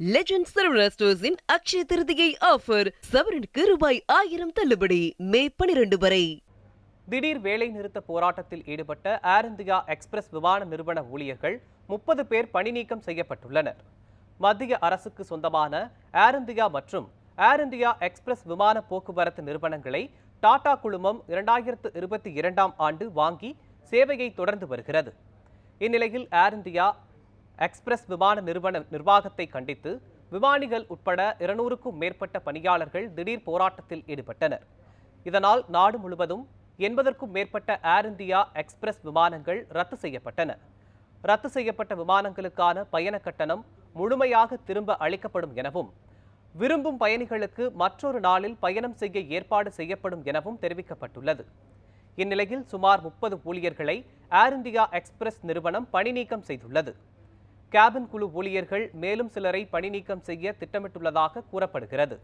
Legend Saravana ஸ்டோர்ஸின் Akshaya Tritiya offer சவரனுக்கு ரூபாய் ஆயிரம் தள்ளுபடி. மே பனிரெண்டு வரை. திடீர் வேலை நிறுத்த போராட்டத்தில் ஈடுபட்ட ஏர் இந்தியா எக்ஸ்பிரஸ் விமான நிறுவன ஊழியர்கள் முப்பது பேர் பணி நீக்கம் செய்யப்பட்டுள்ளனர். மத்திய அரசுக்கு சொந்தமான ஏர் இந்தியா மற்றும் ஏர் இந்தியா எக்ஸ்பிரஸ் விமான போக்குவரத்து நிறுவனங்களை டாடா குழுமம் இரண்டாயிரத்து இருபத்தி இரண்டாம் ஆண்டு வாங்கி சேவையை தொடர்ந்து வருகிறது. இந்நிலையில் ஏர் இந்தியா எக்ஸ்பிரஸ் விமான நிறுவன நிர்வாகத்தை கண்டித்து விமானிகள் உட்பட இருநூறுக்கும் மேற்பட்ட பணியாளர்கள் திடீர் போராட்டத்தில் ஈடுபட்டனர். இதனால் நாடு முழுவதும் எண்பதற்கும் மேற்பட்ட ஏர் இந்தியா எக்ஸ்பிரஸ் விமானங்கள் ரத்து செய்யப்பட்டன. ரத்து செய்யப்பட்ட விமானங்களுக்கான பயண கட்டணம் முழுமையாக திரும்ப அளிக்கப்படும் எனவும் விரும்பும் பயணிகளுக்கு மற்றொரு நாளில் பயணம் செய்ய ஏற்பாடு செய்யப்படும் எனவும் தெரிவிக்கப்பட்டுள்ளது. இந்நிலையில் சுமார் முப்பது ஊழியர்களை ஏர் இந்தியா எக்ஸ்பிரஸ் நிறுவனம் பணி நீக்கம் செய்துள்ளது. கேபின் குழு ஊழியர்கள் மேலும் சிலரை பணிநீக்கம் செய்ய திட்டமிட்டுள்ளதாக கூறப்படுகிறது.